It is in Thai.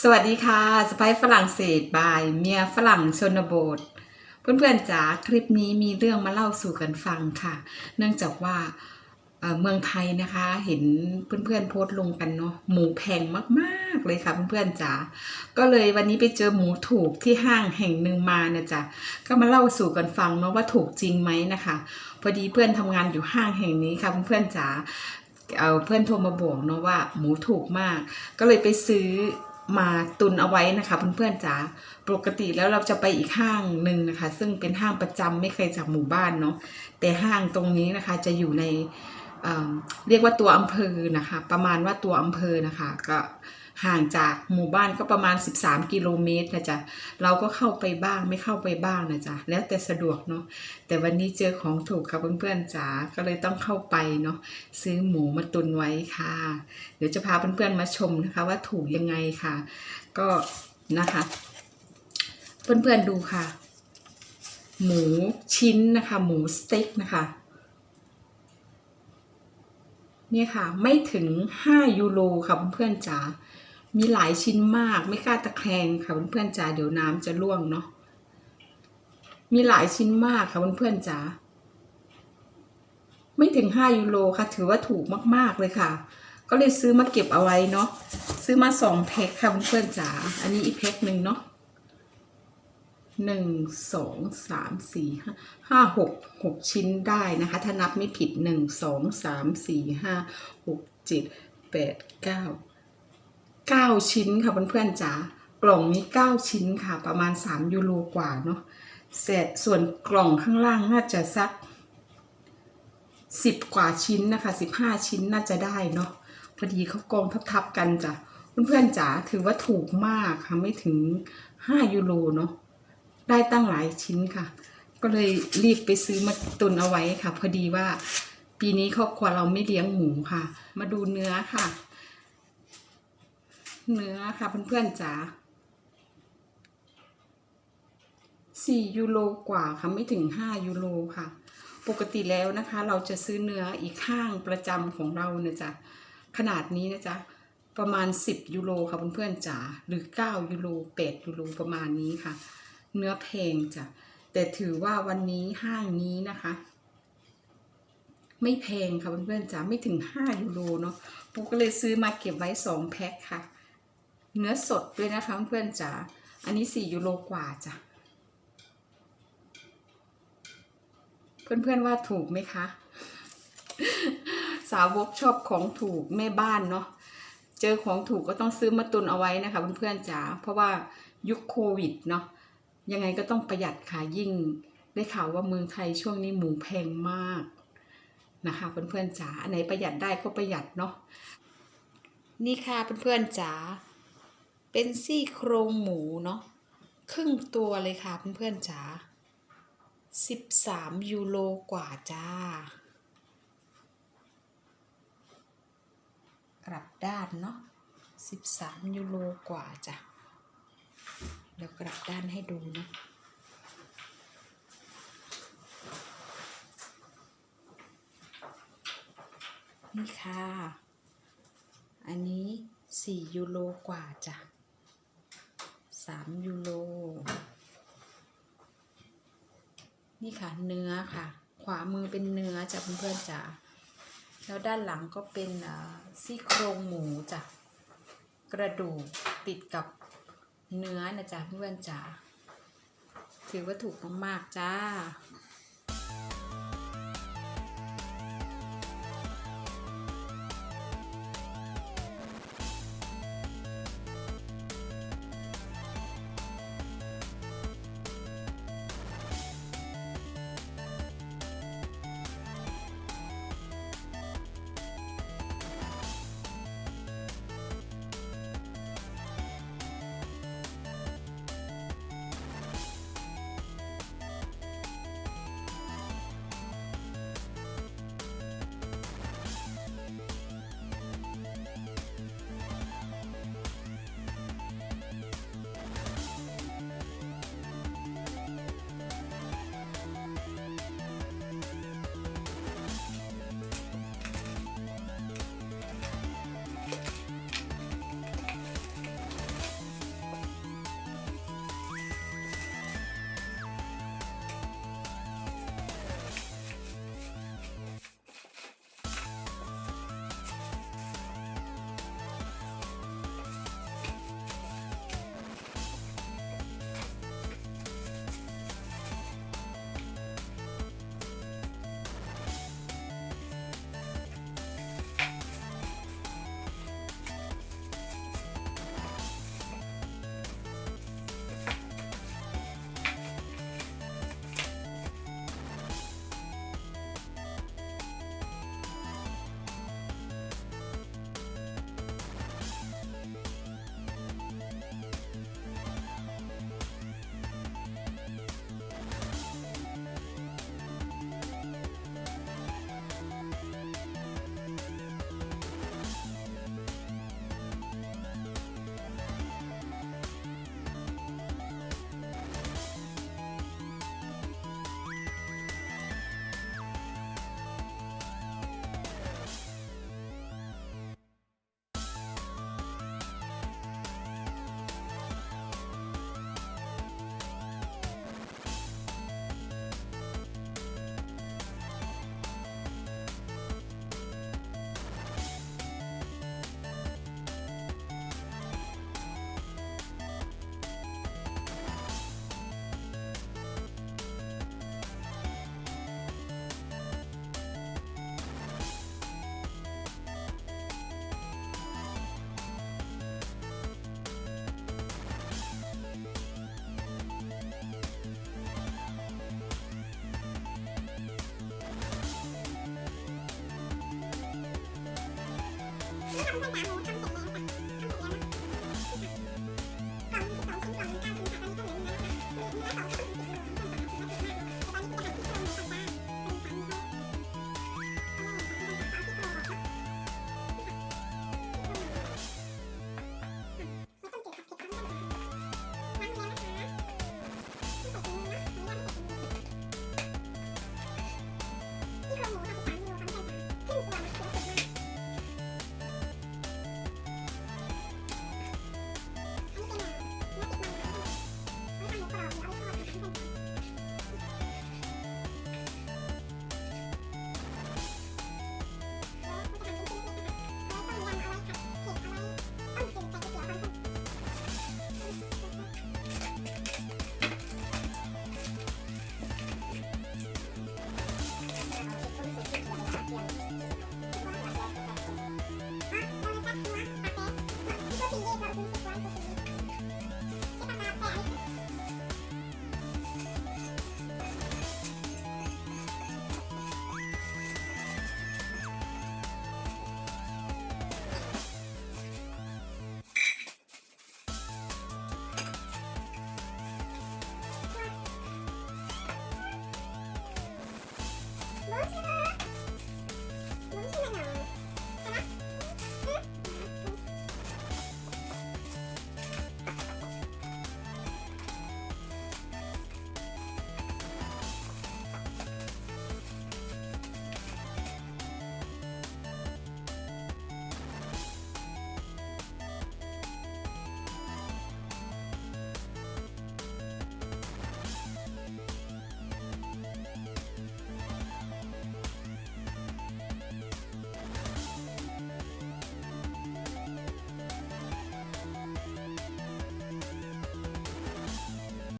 สวัสดีค่ะสไปฝรั่งเศสบายเมียฝรั่งชนบท เพื่อนๆจ๋าคลิปนี้มีเรื่องมาเล่าสู่กันฟังค่ะ เนื่องจากว่าเมืองไทยนะคะเห็นเพื่อนๆโพสต์ลงกันเนาะหมูแพงมากๆเลยค่ะเพื่อนๆจ๋าก็เลยวันนี้ไปเจอหมูถูกที่ห้างแห่งหนึ่งมานะจ๊ะก็มาเล่าสู่กันฟังเนาะว่าถูกจริงไหมนะคะ พอดีเพื่อนทำงานอยู่ห้างแห่งนี้ค่ะเพื่อนๆจ๋าเอาเพื่อนโทรมาบอกเนาะว่าหมูถูกมาก ก็เลยไปซื้อ มาตุนเอาไว้นะคะเพื่อนๆจ๋าปกติแล้วเราจะไปอีกห้างหนึ่งนะคะ ซึ่งเป็นห้างประจำไม่เคยจากหมู่บ้านเนาะแต่ห้างตรงนี้นะคะจะอยู่ในเเรียกว่าตัวอำเภอนะคะ ประมาณว่าตัวอำเภอนะคะ ก็ ห่างจากหมู่บ้านก็ประมาณ 13 กิโลเมตรนะจ๊ะเราก็เข้าไปบ้างไม่เข้าไปบ้างนะจ๊ะแล้วแต่สะดวกเนาะแต่วันนี้เจอของถูกค่ะเพื่อนๆจ๋าก็เลยต้องเข้าไปเนาะซื้อหมูมาตุนไว้ค่ะ เดี๋ยวจะพาเพื่อนๆมาชมนะคะ ว่าถูกยังไงค่ะ ก็นะคะ เพื่อนๆดูค่ะ หมูชิ้นนะคะ หมูสเต็กนะคะเนี่ยค่ะ ไม่ถึง 5 ยูโรค่ะเพื่อนๆจ๋า มีหลายชิ้นมากไม่กล้าตะแคงค่ะเพื่อนๆจ๋าเดี๋ยวน้ำจะร่วงเนาะมีหลายชิ้นมากค่ะเพื่อนๆจ๋าไม่ถึง 5 ยูโรค่ะ ถือว่าถูกมาก ๆ เลยค่ะ ก็เลยซื้อมาเก็บเอาไว้เนาะซื้อมาสองแพ็คค่ะเพื่อนๆจ๋าอันนี้อีกแพ็คหนึ่งเนาะหนึ่งสองสามสี่ห้าห้าหกหกชิ้นได้นะคะ ถ้านับไม่ผิดหนึ่งสองสามสี่ห้าหกเจ็ดแปดเก้า เก้าชิ้นค่ะเพื่อนๆจ๋ากล่องนี้เก้าชิ้นค่ะ ประมาณสามยูโรกว่าเนาะเสร็จส่วนกล่องข้างล่างน่าจะสักสิบกว่าชิ้นนะคะสิบห้าชิ้นน่าจะได้เนาะพอดีเขากองทับๆกันจ้ะเพื่อนๆจ๋าถือว่าถูกมากค่ะไม่ถึง 5 ยูโรเนาะได้ตั้งหลายชิ้นค่ะ ก็เลยรีบไปซื้อมาตุนเอาไว้ค่ะ พอดีว่าปีนี้ครอบครัวเราไม่เลี้ยงหมูค่ะ มาดูเนื้อค่ะ เนื้อค่ะเพื่อนๆจ๋าสี่ยูโรกว่าค่ะไม่ถึงห้ายูโรค่ะ ปกติแล้วนะคะ เราจะซื้อเนื้ออีกข้างประจำของเราเนี่ยจ้ะขนาดนี้นะจ๊ะประมาณ 10 ยูโรค่ะเพื่อนๆจ๋าหรือ 9 ยูโร8ยูโรประมาณนี้ค่ะ เนื้อแพงจ้ะแต่ถือว่าวันนี้ห้างนี้นะคะ ไม่แพงค่ะเพื่อนๆจ๋าไม่ถึง 5 ยูโรเนาะปุ๊กก็เลยซื้อมาเก็บไว้ 2 แพ็คค่ะ เนื้อสดด้วยนะคะเพื่อนจ๋า อันนี้ 4 ยูโรกว่าจ้ะ เพื่อนๆว่าถูกไหมคะ สาวกชอบของถูกแม่บ้านเนาะ เจอของถูกก็ต้องซื้อมาตุนเอาไว้นะคะเพื่อนๆจ๋า เพราะว่ายุคโควิดเนาะ ยังไงก็ต้องประหยัดค่ะยิ่ง ได้ข่าวว่าเมืองไทยช่วงนี้หมูแพงมากนะคะเพื่อนๆจ๋า อันไหนประหยัดได้ก็ประหยัดเนาะ นี่ค่ะเพื่อนๆจ๋า เป็นซี่โครงหมูเนาะครึ่งตัวเลยค่ะเพื่อนๆจ๋าสิบสามยูโรกว่าจ้า กลับด้านเนาะสิบสามยูโรกว่าจ้ะ เดี๋ยวกลับด้านให้ดูนะนี่ค่ะ อันนี้สี่ยูโรกว่าจ้ะ สามยูโร นี่ค่ะเนื้อค่ะ ขวามือเป็นเนื้อจ้ะเพื่อนๆจ๋า แล้วด้านหลังก็เป็นซี่โครงหมูจ้ะ กระดูกติดกับเนื้อนะจ๊ะเพื่อนๆจ๋า ถือว่าถูกมากๆจ้า